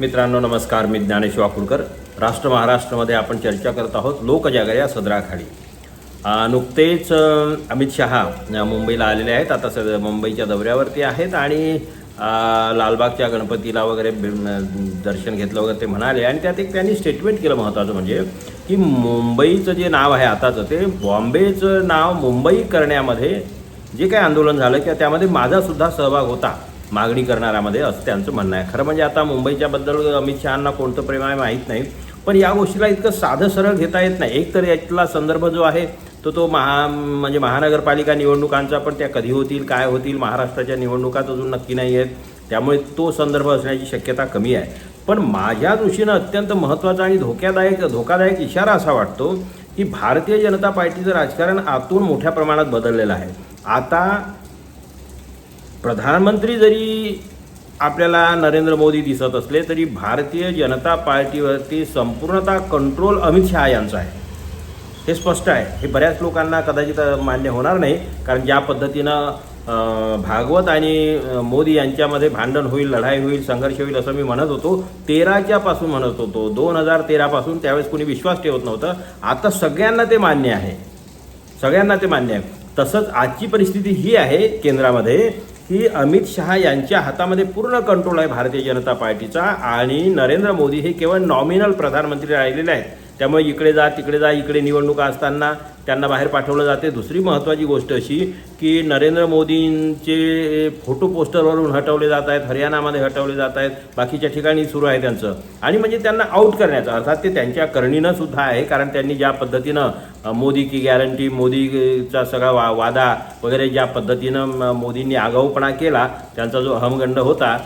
मित्रांनो नमस्कार. मी ज्ञानेश वाकुडकर. राष्ट्र महाराष्ट्रामध्ये आपण चर्चा करत आहोत लोकजागर या सदराखाली. नुकतेच अमित शहा मुंबईला आलेले आहेत. आता सद मुंबईच्या दौऱ्यावरती आहेत आणि लालबागच्या गणपतीला वगैरे दर्शन घेतलं वगैरे ते म्हणाले. आणि त्यात एक त्यांनी स्टेटमेंट केलं महत्त्वाचं म्हणजे की मुंबईचं जे नाव आहे आताचं ते बॉम्बेचं नाव मुंबई करण्यामध्ये जे काही आंदोलन झालं किंवा त्यामध्ये माझासुद्धा सहभाग होता. मागणी करणाऱ्यामध्ये असं त्यांचं म्हणणं आहे. खरं म्हणजे आता मुंबईच्याबद्दल अमित शहांना कोणतं प्रेम आहे माहीत नाही. पण या गोष्टीला इतकं साधं सरळ घेता येत नाही. एक तर यातला संदर्भ जो आहे तो तो महा म्हणजे महानगरपालिका निवडणुकांचा पण त्या कधी होतील काय होतील महाराष्ट्राच्या निवडणुकात अजून नक्की नाही आहेत. त्यामुळे तो संदर्भ असण्याची शक्यता कमी आहे. पण माझ्या दृष्टीनं अत्यंत महत्त्वाचा आणि धोक्यादायक धोकादायक इशारा असा वाटतो की भारतीय जनता पार्टीचं राजकारण आतून मोठ्या प्रमाणात बदललेलं आहे. आता प्रधानमंत्री जरी आपल्याला नरेंद्र मोदी दिसत असले तरी भारतीय जनता पार्टीवरती संपूर्णतः कंट्रोल अमित शहा यांचा आहे. हे स्पष्ट आहे. हे बऱ्याच लोकांना कदाचित मान्य होणार नाही कारण ज्या पद्धतीनं भागवत आणि मोदी यांच्यामध्ये भांडण होईल लढाई होईल संघर्ष होईल असं मी म्हणत होतो. तेराच्या पासून म्हणत होतो. दोन हजार तेरापासून त्यावेळेस कोणी विश्वास ठेवत नव्हतं. आता सगळ्यांना ते मान्य आहे. सगळ्यांना ते मान्य आहे. तसंच आजची परिस्थिती ही आहे केंद्रामध्ये. की अमित शहा यांच्या हातामध्ये पूर्ण कंट्रोल आहे भारतीय जनता पार्टीचा. आणि नरेंद्र मोदी हे केवळ नॉमिनल प्रधानमंत्री राहिलेले आहेत. त्यामुळे इकडे जा तिकडे जा इकडे निवडणुका असताना त्यांना बाहेर पाठवलं जाते. दुसरी महत्त्वाची गोष्ट अशी की नरेंद्र मोदींचे फोटो पोस्टरवरून हटवले जात आहेत हरियाणामध्ये हटवले जात आहेत बाकीच्या ठिकाणी सुरू आहे त्यांचं. आणि म्हणजे त्यांना आऊट करण्याचं अर्थात ते त्यांच्या करणीनं सुद्धा आहे कारण त्यांनी ज्या पद्धतीनं मोदी की गॅरंटी मोदीचा सगळा वा वादा वगैरे ज्या पद्धतीनं मोदींनी आगाऊपणा केला त्यांचा जो अहमगंड होता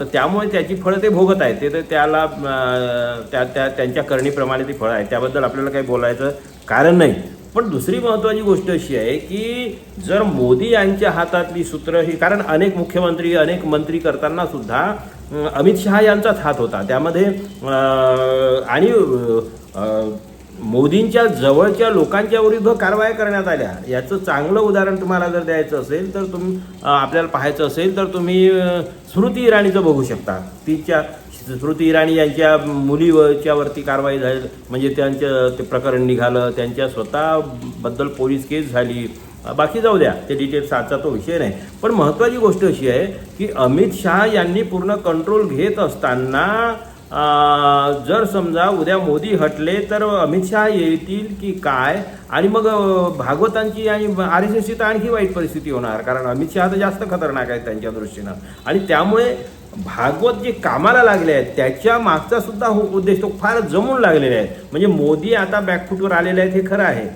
तर त्यामुळे त्याची फळं ते भोगत आहेत. ते तर त्याला त्या त्या त्यांच्या करणीप्रमाणे ती फळं आहेत. त्याबद्दल आपल्याला काही बोलायचं कारण नाही. पण दुसरी महत्त्वाची गोष्ट अशी आहे की जर मोदी यांच्या हातातली सूत्र ही कारण अनेक मुख्यमंत्री अनेक मंत्री करताना सुद्धा अमित शहा यांचाच हात होता. त्यामध्ये आणि मोदींच्या जवळच्या लोकांच्या विरुद्ध कारवाया करण्यात आल्या. याचं चांगलं उदाहरण तुम्हाला जर द्यायचं असेल तर तुम आपल्याला पाहायचं असेल तर तुम्ही स्मृती इराणीचं बघू शकता. तिच्या स्मृती इराणी यांच्या मुलीवरच्यावरती कारवाई झाली. म्हणजे त्यांचं ते प्रकरण निघालं. त्यांच्या स्वतःबद्दल पोलीस केस झाली. बाकी जाऊ द्या. ते डिटेल्स आजचा तो विषय नाही. पण महत्त्वाची गोष्ट अशी आहे की अमित शहा यांनी पूर्ण कंट्रोल घेत असताना जर समजा उद्या मोदी हटले तर अमित शहा येतील की काय? आणि मग भागवतांची आणि आर एस एसची तर आणखी वाईट परिस्थिती होणार कारण अमित शहा तर जास्त खतरनाक आहे त्यांच्या दृष्टीनं. आणि त्यामुळे भागवत जे कामाला लागले आहेत त्याच्या मागचा सुद्धा हो उद्देश तो फार जमून लागलेले आहेत. म्हणजे मोदी आता बॅकफूटवर आलेले आहेत हे खरं आहे.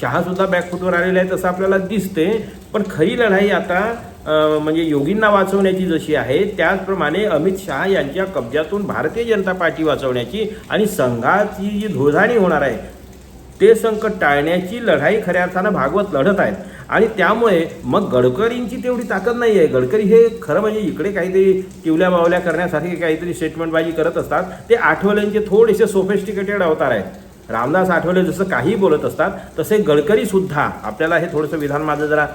शहासुद्धा बॅकफूटवर बॅकफुटवर आहे तसं आपल्याला दिसते पण खरी लढाई आता म्हणजे योगींना वाचवण्याची जशी आहे त्याचप्रमाणे अमित शहा यांच्या कब्जातून भारतीय जनता पार्टी वाचवण्याची आणि संघाची जी धुळधाणी होणार आहे ते संकट टाळण्याची लढाई खऱ्या अर्थानं भागवत लढत आहेत. आणि त्यामुळे मग गडकरींची तेवढी ताकद नाही आहे गडकरी हे खरं म्हणजे इकडे काहीतरी टिवल्या बावल्या करण्यासारखे काहीतरी स्टेटमेंटबाजी करत असतात. ते आठवल्यांचे थोडेसे सोफेस्टिकेटेड अवतार आहेत. रामदास आठवले जसं काही बोलत असतात तसे गडकरी सुद्धा आपल्याला हे थोडंसं विधान माझं जरा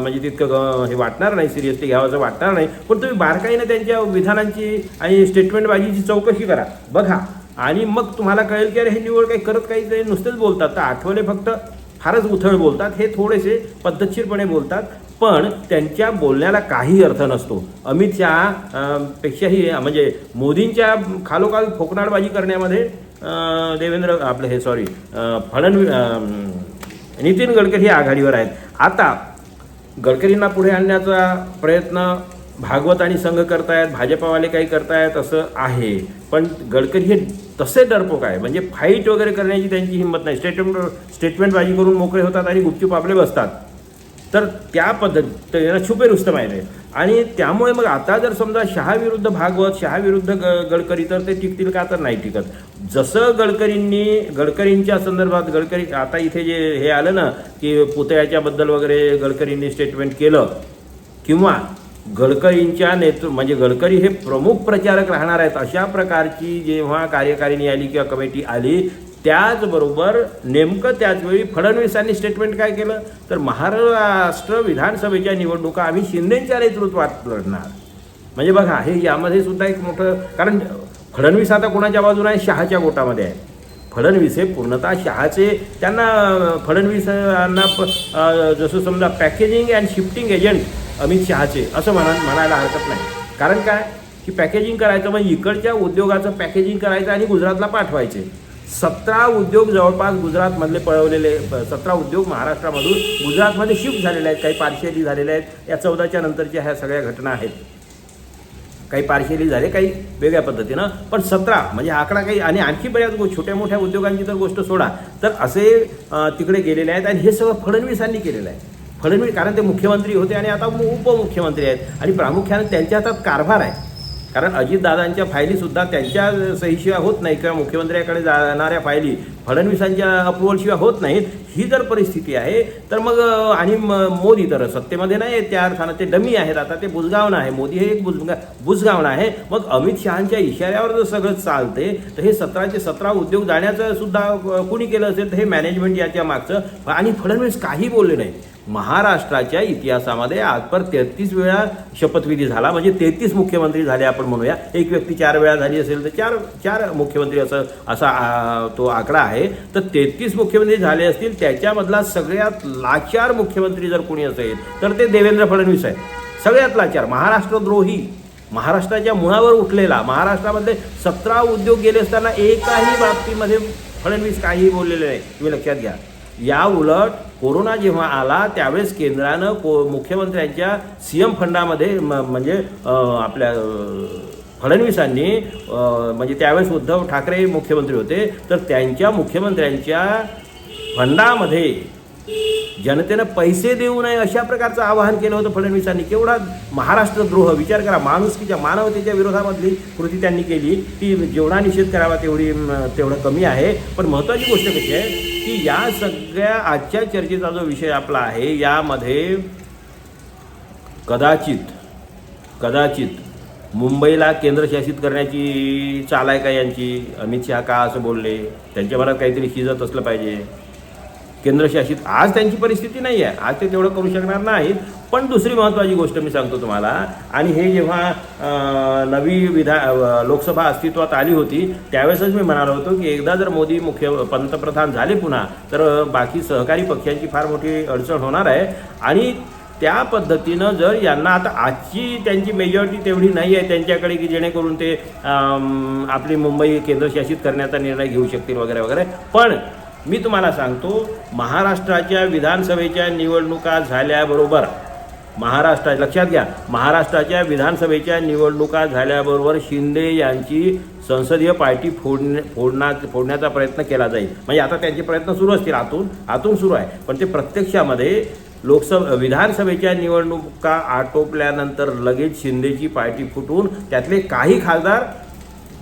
म्हणजे तितकं ग- हे वाटणार नाही सिरियसली घ्यावं वाटणार नाही. पण तुम्ही बारकाईनं त्यांच्या विधानांची आणि स्टेटमेंटबाजीची चौकशी करा. बघा. आणि मग तुम्हाला कळेल की अरे हे निवड काही करत काही ते नुसतेच बोलतात. तर आठवले फक्त फारच उथळ बोलतात. हे थोडेसे पद्धतशीरपणे बोलतात. पण त्यांच्या बोलण्याला काही अर्थ नसतो. अमित शहा पेक्षाही म्हणजे मोदींच्या खालोखाल फोकनाडबाजी करण्यामध्ये देवेंद्र आपलं हे सॉरी फडणवीस नितीन गडकरी हे आघाडीवर आहेत. आता गडकरींना पुढे आणण्याचा प्रयत्न भागवत आणि संघ करतायत भाजपावाले काही करतायत असं आहे. पण गडकरी हे तसे डरपोक आहे. म्हणजे फाईट वगैरे करण्याची त्यांची हिंमत नाही. स्टेटमेंट स्टेटमेंटबाजी करून मोकळे होतात आणि गुपचूप आपले बसतात. तर त्या पद्धतीनं छुपे रुस्तम आहे. आणि त्यामुळे मग आता जर समजा शहाविरुद्ध भागवत शहाविरुद्ध ग गडकरी तर ते टिकतील का? तर नाही टिकत. जसं गडकरींनी गडकरींच्या संदर्भात गडकरी आता इथे जे हे आलं ना की पुतळ्याच्याबद्दल वगैरे गडकरींनी स्टेटमेंट केलं किंवा गडकरींच्या नेतृ म्हणजे गडकरी हे प्रमुख प्रचारक राहणार आहेत अशा प्रकारची जेव्हा कार्यकारिणी आली किंवा कमिटी आली त्याचबरोबर नेमकं त्याचवेळी फडणवीसांनी स्टेटमेंट काय केलं? तर महाराष्ट्र विधानसभेच्या निवडणुका आम्ही शिंदेच्या नेतृत्वात लढणार. म्हणजे बघा हे यामध्ये सुद्धा एक मोठं कारण फडणवीस आता कोणाच्या बाजूने आहे? शहाच्या गोटामध्ये आहे. फडणवीस हे पूर्णतः शहाचे त्यांना फडणवीसांना प- जसं समजा packaging and shifting agent Amit शहाचे असं म्हणा म्हणायला हरकत नाही. कारण काय? की पॅकेजिंग करायचं म्हणजे इकडच्या उद्योगाचं पॅकेजिंग करायचं आणि गुजरातला पाठवायचे. सतरा उद्योग जवळपास गुजरातमधले पळवलेले सतरा उद्योग महाराष्ट्रामधून गुजरातमध्ये शिफ्ट झालेले आहेत. काही पार्शियली झालेले आहेत. या चौदाच्या नंतरच्या ह्या सगळ्या घटना आहेत. काही पार्शियली झाले काही वेगळ्या पद्धतीनं. पण सतरा म्हणजे आकडा काही आणि आणखी बऱ्याच गोष्ट छोट्या मोठ्या उद्योगांची तर गोष्ट सोडा. तर असे तिकडे गेलेले आहेत आणि हे सगळं फडणवीसांनी केलेलं आहे. फडणवीस कारण ते मुख्यमंत्री होते आणि आता उपमुख्यमंत्री आहेत. आणि प्रामुख्याने त्यांच्या हातात कारभार आहे. कारण अजितदादांच्या फायलीसुद्धा त्यांच्या सहीशिवाय होत नाही किंवा मुख्यमंत्र्याकडे जाणाऱ्या फायली फडणवीसांच्या अप्रुव्हलशिवाय होत नाहीत ही जर परिस्थिती आहे तर मग आणि म- मोदी तर सत्तेमध्ये नाही त्या अर्थानं ते डमी आहेत आता ते बुजगावणं आहे मोदी हे एक बुजगा बुजगावणं आहे मग अमित शहांच्या इशाऱ्यावर जर सगळं चालते तर हे सतराचे सतरा उद्योग जाण्याचं सुद्धा कुणी केलं असेल तर हे मॅनेजमेंट याच्या मागचं आणि फडणवीस काही बोलले नाही महाराष्ट्राच्या इतिहासामध्ये आजपर तेहतीस वेळा शपथविधी झाला म्हणजे तेहतीस मुख्यमंत्री झाले आपण म्हणूया. एक व्यक्ती चार वेळा झाली असेल तर चार चार मुख्यमंत्री असं असा तो आकडा आहे. तर तेहतीस मुख्यमंत्री झाले असतील त्याच्यामधला सगळ्यात लाचार मुख्यमंत्री जर कोणी असेल तर ते देवेंद्र फडणवीस आहेत. सगळ्यात लाचार महाराष्ट्रद्रोही. महाराष्ट्राच्या मुळावर उठलेला महाराष्ट्रामध्ये सतरा उद्योग गेले असताना एकाही बाबतीमध्ये फडणवीस काहीही बोललेले नाही. तुम्ही लक्षात घ्या. या उलट कोरोना जेव्हा आला त्यावेळेस केंद्रानं को मुख्यमंत्र्यांच्या सी एम फंडामध्ये म्हणजे आपल्या फडणवीसांनी म्हणजे त्यावेळेस उद्धव ठाकरे मुख्यमंत्री होते तर त्यांच्या मुख्यमंत्र्यांच्या फंडामध्ये जनतेनं पैसे देऊ नये अशा प्रकारचं आवाहन केलं होतं फडणवीसांनी केवढा महाराष्ट्रद्रोह विचार करा माणुसकीच्या मानवतेच्या विरोधामधली कृती त्यांनी केली. ती जेवढा निषेध करावा तेवढी तेवढं कमी आहे. पण महत्त्वाची गोष्ट कशी आहे की या सगळ्या आजच्या चर्चेचा जो विषय आपला आहे यामध्ये कदाचित कदाचित मुंबईला केंद्रशासित करण्याची चाल आहे का यांची? अमित शहा का असं बोलले? त्यांच्या मनात काहीतरी शिजत असलं पाहिजे. केंद्रशासित आज त्यांची परिस्थिती नाही आहे. आज ते तेवढं करू शकणार नाहीत. पण दुसरी महत्त्वाची गोष्ट मी सांगतो तुम्हाला आणि हे जेव्हा नवी विधा लोकसभा अस्तित्वात आली होती त्यावेळेसच मी म्हणालो होतो की एकदा जर मोदी मुख्य पंतप्रधान झाले पुन्हा तर बाकी सहकारी पक्षांची फार मोठी अडचण होणार आहे. आणि त्या पद्धतीनं जर यांना आता आजची त्यांची मेजॉरिटी तेवढी नाही आहे त्यांच्याकडे की जेणेकरून ते आपली मुंबई केंद्रशासित करण्याचा निर्णय घेऊ शकतील वगैरे वगैरे. पण मी तुम्हाला सांगतो महाराष्ट्राच्या विधानसभेच्या निवडणुका झाल्याबरोबर महाराष्ट्रा लक्षात घ्या महाराष्ट्राच्या विधानसभेच्या निवडणुका झाल्याबरोबर शिंदे यांची संसदीय पार्टी फोडणे फोडण्या फोडण्याचा प्रयत्न केला जाईल. म्हणजे आता त्यांचे प्रयत्न सुरू असतील आतून आतून सुरू आहे. पण ते प्रत्यक्षामध्ये लोकसभा विधानसभेच्या निवडणुका आटोपल्यानंतर लगेच शिंदेची पार्टी फुटून त्यातले काही खासदार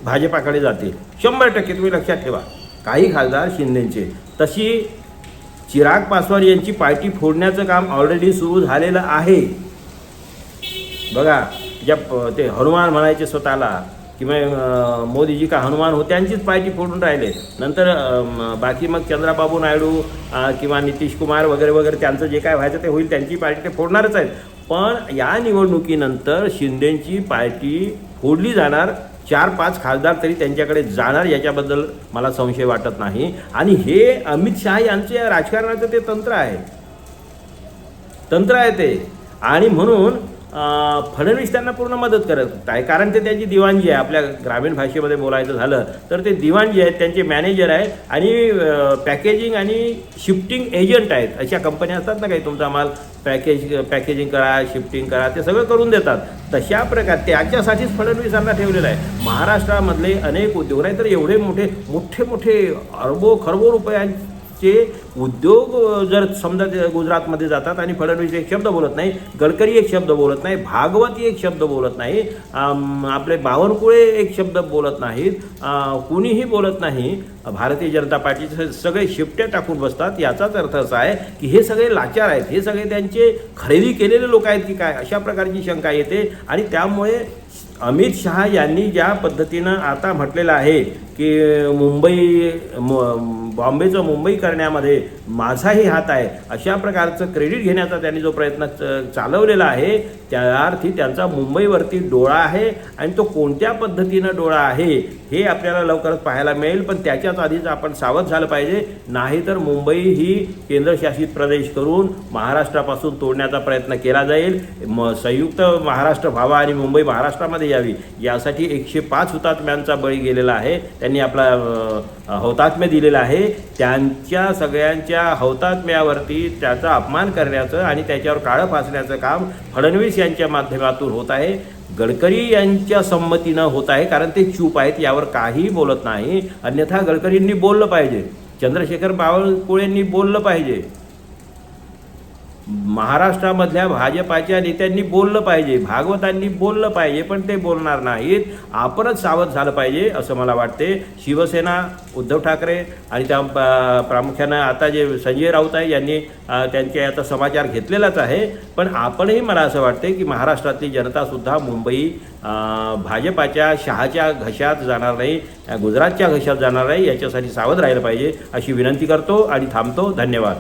भाजपाकडे जातील. शंभर टक्के तुम्ही लक्षात ठेवा. काही खासदार शिंदेचे. तशी चिराग पासवान यांची पार्टी फोडण्याचं काम ऑलरेडी सुरू झालेलं आहे. बघा ज्या ते हनुमान म्हणायचे स्वतःला किंवा मोदीजी का हनुमान हो त्यांचीच पार्टी फोडून राहिले. नंतर बाकी मग चंद्राबाबू नायडू किंवा नितीश कुमार वगैरे वगैरे त्यांचं जे काय व्हायचं ते होईल त्यांची पार्टी ते फोडणारच आहेत. पण या निवडणुकीनंतर शिंदेची पार्टी फोडली जाणार चार पाच खासदार तरी त्यांच्याकडे जाणार याच्याबद्दल मला संशय वाटत नाही. आणि हे अमित शहा यांचे राजकारणाचं ते तंत्र आहे. तंत्र आहे ते. आणि म्हणून फडणवीस त्यांना पूर्ण मदत करत आहे कारण ते त्यांची दिवाणजी आहे. आपल्या ग्रामीण भाषेमध्ये बोलायचं झालं तर ते दिवाणजी आहेत त्यांचे मॅनेजर आहेत आणि पॅकेजिंग आणि शिफ्टिंग एजंट आहेत. अशा कंपन्या असतात ना काही तुमचा माल पॅकेज पॅकेजिंग करा शिफ्टिंग करा ते सगळं करून देतात. तशा प्रकार त्याच्यासाठीच फडणवीसांना ठेवलेलं आहे. महाराष्ट्रामधले अनेक उद्योग नाही तर एवढे मोठे मोठे मोठे अरबो खरबो रुपयांचे उद्योग जर समजा ते गुजरातमध्ये जातात आणि फडणवीस एक शब्द बोलत नाही गडकरी एक शब्द बोलत नाही भागवती एक शब्द बोलत नाही आपले बावनकुळे एक शब्द बोलत नाहीत कुणीही बोलत नाही भारतीय जनता पार्टीचे सगळे शिफ्ट्या टाकून बसतात. याचाच अर्थ असा आहे की हे सगळे लाचार आहेत. हे सगळे त्यांचे खरेदी केलेले लोक आहेत की काय? अशा प्रकारची शंका येते. आणि त्यामुळे अमित शहा यांनी ज्या पद्धतीनं आता म्हटलेलं आहे की मुंबई बॉम्बेचं मुंबई करण्यामध्ये माझाही हात आहे. अशा प्रकारचं क्रेडिट घेण्याचा त्यांनी जो प्रयत्न च- चालवलेला आहे त्या अर्थी त्यांचा मुंबईवरती डोळा आहे आणि तो कोणत्या पद्धतीनं डोळा आहे हे आपल्याला लवकरच पाहायला मिळेल. पण त्याच्याच आधीच आपण सावध झालं पाहिजे. नाहीतर मुंबई ही केंद्रशासित प्रदेश करून महाराष्ट्रापासून तोडण्याचा प्रयत्न केला जाईल. म संयुक्त महाराष्ट्र व्हावा आणि मुंबई महाराष्ट्रामध्ये यावी. यासाठी एकशे पाच हुतात्म्यांचा बळी गेलेला आहे. त्यांनी आपला हौतात्म्य दिलेला आहे. त्यांच्या सगळ्यांच्या हौतात्म्यावरती त्याचा अपमान करण्याचं आणि त्याच्यावर काळं फासण्याचं काम फडणवीस यांच्या माध्यमातून होत आहे. गडकरी यांच्या संमतीनं होत आहे कारण ते चूप आहेत यावर काही बोलत नाही. अन्यथा गडकरींनी बोललं पाहिजे. चंद्रशेखर बावनकुळेंनी बोललं पाहिजे. महाराष्ट्रामधल्या भाजपाच्या नेत्यांनी बोललं पाहिजे भागवतांनी बोललं पाहिजे पण ते बोलणार नाहीत. आपणच सावध झालं पाहिजे असं मला वाटते शिवसेना उद्धव ठाकरे आणि त्या प्रामुख्यानं आता जे संजय राऊत आहे यांनी त्यांचे आता समाचार घेतलेलाच आहे. पण आपणही मला असं वाटते की महाराष्ट्रातली जनतासुद्धा मुंबई भाजपाच्या शहाच्या घशात जाणार नाही गुजरातच्या घशात जाणार नाही याच्यासाठी सावध राहिलं पाहिजे अशी विनंती करतो आणि थांबतो. धन्यवाद.